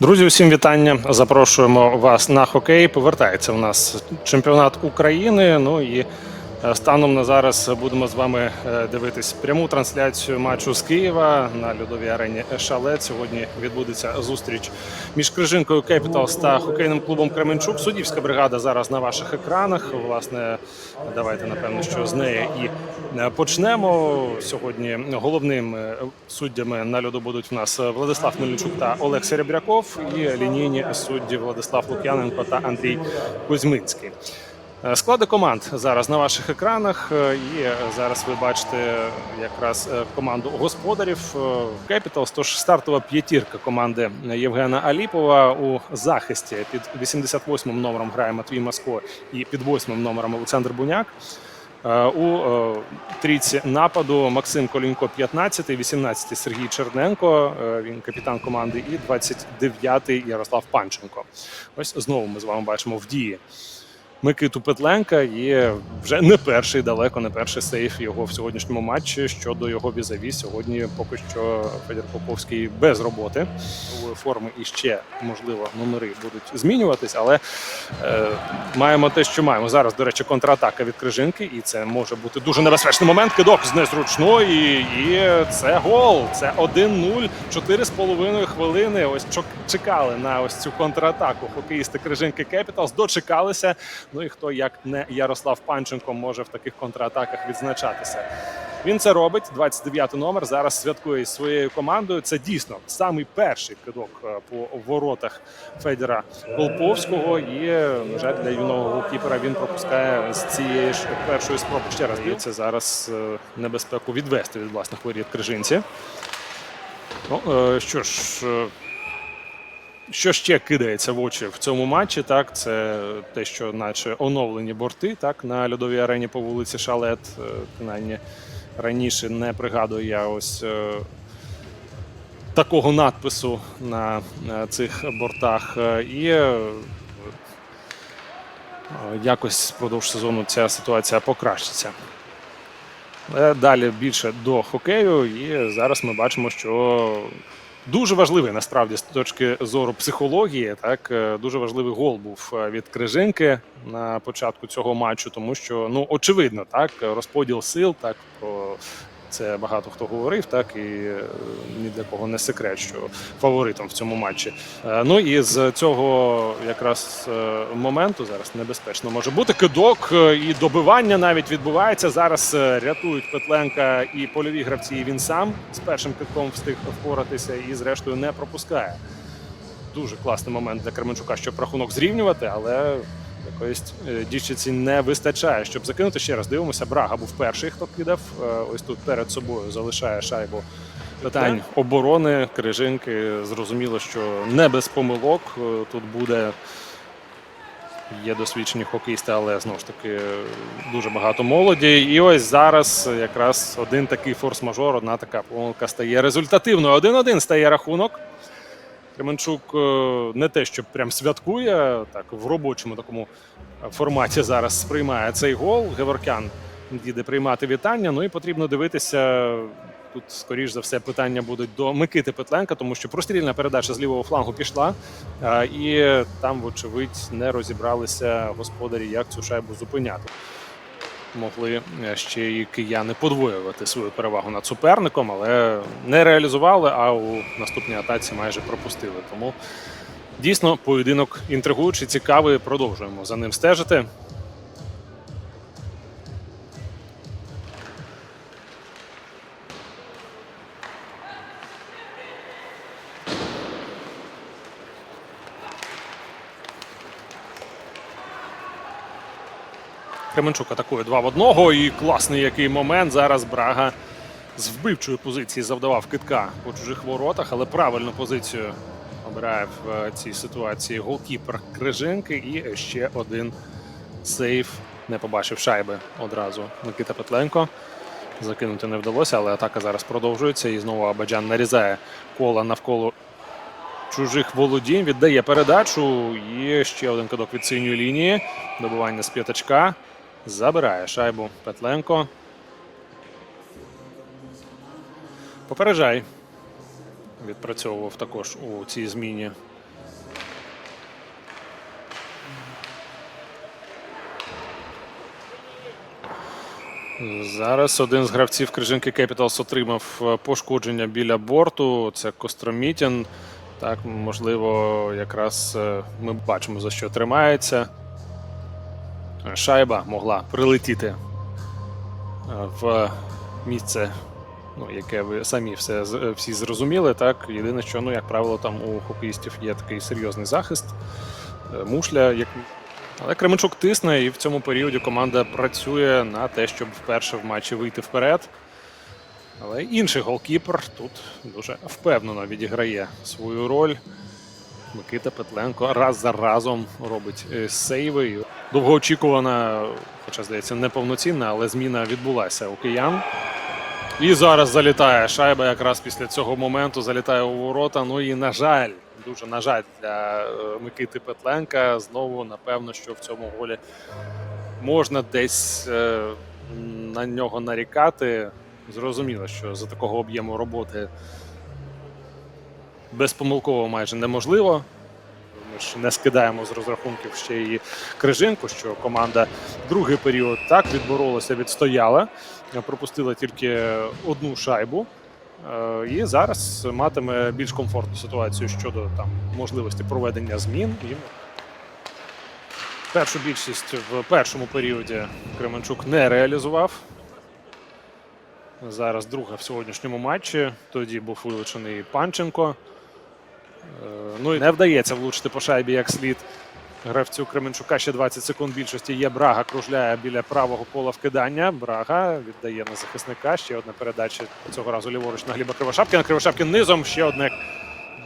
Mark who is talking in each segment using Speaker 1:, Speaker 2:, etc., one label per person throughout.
Speaker 1: Друзі, усім вітання. Запрошуємо вас на хокей. Повертається у нас чемпіонат України. Ну і станом на зараз будемо з вами е, дивитись пряму трансляцію матчу з Києва на льодовій арені Шалет. Сьогодні відбудеться зустріч між Крижинкою Кепіталс та хокейним клубом Кременчук. Суддівська бригада зараз на ваших екранах. Власне, давайте напевно, що з неї і е, почнемо. Сьогодні головним е, суддями на льоду будуть в нас Владислав Мельничук та Олег Серебряков, і лінійні судді Владислав Лук'яненко та Андрій Кузьминський. Е, Склади команд зараз на ваших екранах, е, і зараз ви бачите якраз е, команду господарів Capitals. Тож стартова п'ятірка команди Євгена Аліпова у захисті під 88-м номером грає Матвій Маско і під 8-м номером Олександр Буняк. У трійці нападу Максим Колінько 15, 18 Сергій Черненко, він капітан команди, і 29 Ярослав Панченко. Ось знову ми з вами бачимо в дії Микиту Петленка. І вже не перший, далеко не перший сейф його в сьогоднішньому матчі щодо його візаві. Сьогодні поки що Федір Поповський без роботи форми і ще можливо номери будуть змінюватись, але е, маємо те, що маємо. Зараз, до речі, контратака від Крижинки, і це може бути дуже небезпечний момент. Кидок з незручної, і це гол. Це 1-0, 4,5 хвилини. Ось чекали на ось цю контратаку. Хокеїсти Крижинки Кепіталс дочекалися. Ну і хто як не Ярослав Панченко може в таких контратаках відзначатися. Він це робить. 29 номер. Зараз святкує своєю командою. Це дійсно самий перший кидок е, по воротах Федора Колповського. І жаль, для юного голкіпера він пропускає з цієї ж першої спроби. Ще раз це зараз е, небезпеку відвести від власних воріт крижинці. Ну е, що ж. Е, що ще кидається в очі в цьому матчі? Так, це те, що наче оновлені борти, так на льодовій арені по вулиці Шалет. е, Принаймні раніше не пригадую я ось е, такого надпису на, на цих бортах. Е, І е, е, якось впродовж сезону ця ситуація покращиться. Далі більше до хокею, і зараз ми бачимо, що дуже важливий насправді з точки зору психології. Так е, дуже важливий гол був е, від Крижинки на початку цього матчу, тому що ну очевидно, так розподіл сил, так про це багато хто говорив, так і е, ні для кого не секрет, що фаворитом в цьому матчі. Е, Ну і з цього якраз е, моменту зараз небезпечно може бути кидок і добивання навіть відбувається. Зараз рятують Петленка і польові гравці. і Він сам з першим китком встиг впоратися і, зрештою, не пропускає. Дуже класний момент для Кременчука, щоб рахунок зрівнювати, але якоїсь е, дівчиці не вистачає, щоб закинути. Ще раз дивимося. Брага був перший, хто кидав. Е, Ось тут перед собою залишає шайбу питань оборони, крижинки. Зрозуміло, що не без помилок е, тут буде. Є досвідчені хокеїсти, але знову ж таки дуже багато молоді. І ось зараз якраз один такий форс-мажор, одна така помилка стає результативною. 1-1 стає рахунок. Кременчук е, не те, що прям святкує, так в робочому такому форматі зараз сприймає цей гол. Геворкян їде приймати вітання. Ну і потрібно дивитися. Тут, скоріш за все, питання будуть до Микити Петленка, тому що прострільна передача з лівого флангу пішла, і там, вочевидь, не розібралися господарі, як цю шайбу зупиняти. Могли е, ще й кияни подвоювати свою перевагу над суперником, але не реалізували, а у наступній атаці майже пропустили. Тому дійсно поєдинок інтригуючий, цікавий. Продовжуємо за ним стежити. Кременчук атакує два в одного. І класний який момент. Зараз Брага з вбивчої позиції завдавав китка по чужих воротах, але правильну позицію обирає в е, цій ситуації голкіпер Крижинки. І ще один сейф. Не побачив шайби одразу Микита Петленко. Закинути не вдалося, але атака зараз продовжується. І знову Абаджан нарізає кола навколо чужих володінь. Віддає передачу. І ще один кидок від синьої лінії. Добування з п'ятачка. Забирає шайбу Петленко. Попереджай. Відпрацьовував також у цій зміні. Зараз один з гравців Крижинки Кепіталс отримав е, пошкодження біля борту. Це Костромітін. Так, можливо, якраз е, ми бачимо, за що тримається. Шайба могла прилетіти е, в місце, ну, яке ви самі все, е, всі зрозуміли. Так? Єдине, що, ну, як правило, там у хокеїстів є такий серйозний захист. Е, Мушля, як але Кременчук тисне, і в цьому періоді команда працює на те, щоб вперше в матчі вийти вперед. Але інший голкіпер тут дуже впевнено відіграє свою роль. Микита Петленко раз за разом робить сейви. Довгоочікувана, хоча здається, неповноцінна, але зміна відбулася у киян. І зараз залітає шайба якраз після цього моменту, залітає у ворота. Ну і на жаль, дуже на жаль для е, Микити Петленка. Знову напевно, що в цьому голі можна десь е, на нього нарікати. Зрозуміло, що за такого об'єму роботи безпомилково майже неможливо. Ж не скидаємо з розрахунків ще і крижинку, що команда другий період так відборолася, відстояла, пропустила тільки одну шайбу. Е, І зараз матиме більш комфортну ситуацію щодо там можливості проведення змін. І першу більшість в першому періоді Кременчук не реалізував. Зараз друга в сьогоднішньому матчі. Тоді був вилучений Панченко. Е, Ну не вдається влучити по шайбі як слід. Гравцю Кременчука ще 20 секунд більшості є. Брага кружляє біля правого пола вкидання. Брага віддає на захисника. Ще одна передача цього разу ліворуч на Гліба Кривошапкіна. Кривошапкін низом ще одне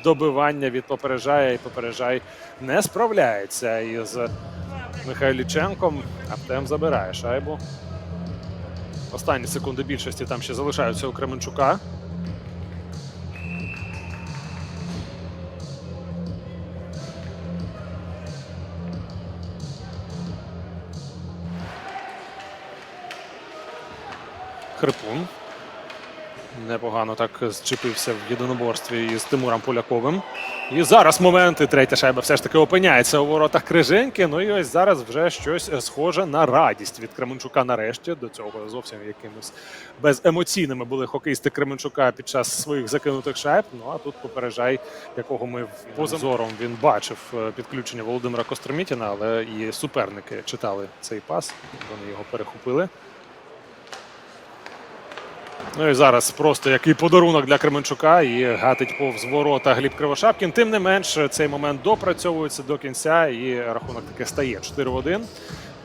Speaker 1: добивання від попереджає. І попереджай не справляється із Михайліченком. Артем забирає шайбу. Останні секунди більшості там ще залишаються у Кременчука. Хрипун. Непогано так зчепився в єдиноборстві із Тимуром Поляковим. І зараз моменти. Третя шайба все ж таки опиняється у воротах Криженки. Ну і ось зараз вже щось схоже на радість від Кременчука нарешті. До цього зовсім якимось беземоційними були хокеїсти Кременчука під час своїх закинутих шайб. Ну а тут попереджай, якого ми поза зором він бачив е, підключення Володимира Костромітіна, але і суперники читали цей пас. Вони його перехопили. Ну і зараз просто який подарунок для Кременчука і гатить повз ворота Гліб Кривошапкін. Тим не менш, цей момент допрацьовується до кінця, і рахунок таки стає 4-1.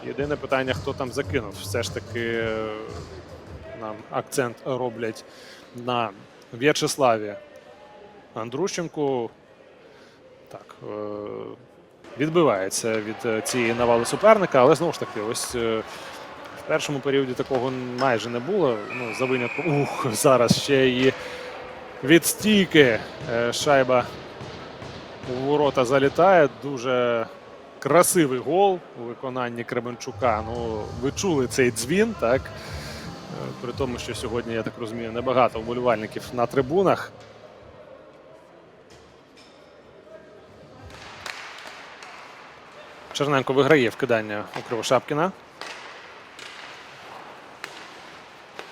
Speaker 1: Єдине питання, хто там закинув. Все ж таки е, нам акцент роблять на В'ячеславі Андрущенку. Так, е, відбивається від е, цієї навали суперника, але знову ж таки, ось. Першому періоді такого майже не було. Ну, за винятком. Ух, зараз ще і від стійки е, шайба у ворота залітає. Дуже красивий гол у виконанні Кременчука. Ну, ви чули цей дзвін, так? Е, При тому, що сьогодні, я так розумію, небагато вболівальників на трибунах. Черненко виграє вкидання у Кривошапкіна.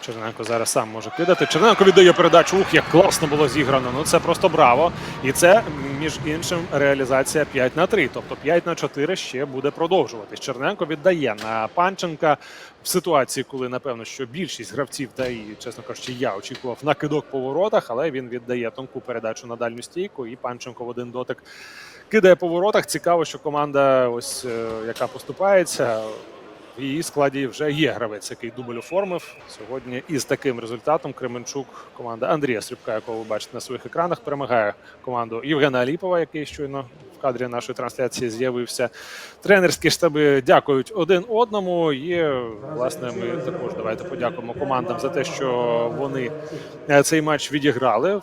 Speaker 1: Черненко зараз сам може кидати. Черненко віддає передачу. Ух, як класно було зіграно. Ну це просто браво. І це, між іншим, реалізація 5 на 3. Тобто 5 на 4 ще буде продовжуватись. Черненко віддає на Панченка в ситуації, коли напевно, що більшість гравців, та і, чесно кажучи, я очікував на кидок по воротах, але він віддає тонку передачу на дальню стійку. І Панченко в один дотик кидає по воротах. Цікаво, що команда, ось е, яка поступається. В її складі вже є гравець, який дубль оформив. Сьогодні із таким результатом Кременчук, команда Андрія Срібка, якого ви бачите на своїх екранах, перемагає команду Євгена Аліпова, який щойно в кадрі нашої трансляції з'явився. Тренерські штаби дякують один одному. І власне ми також давайте подякуємо командам за те, що вони е, цей матч відіграли.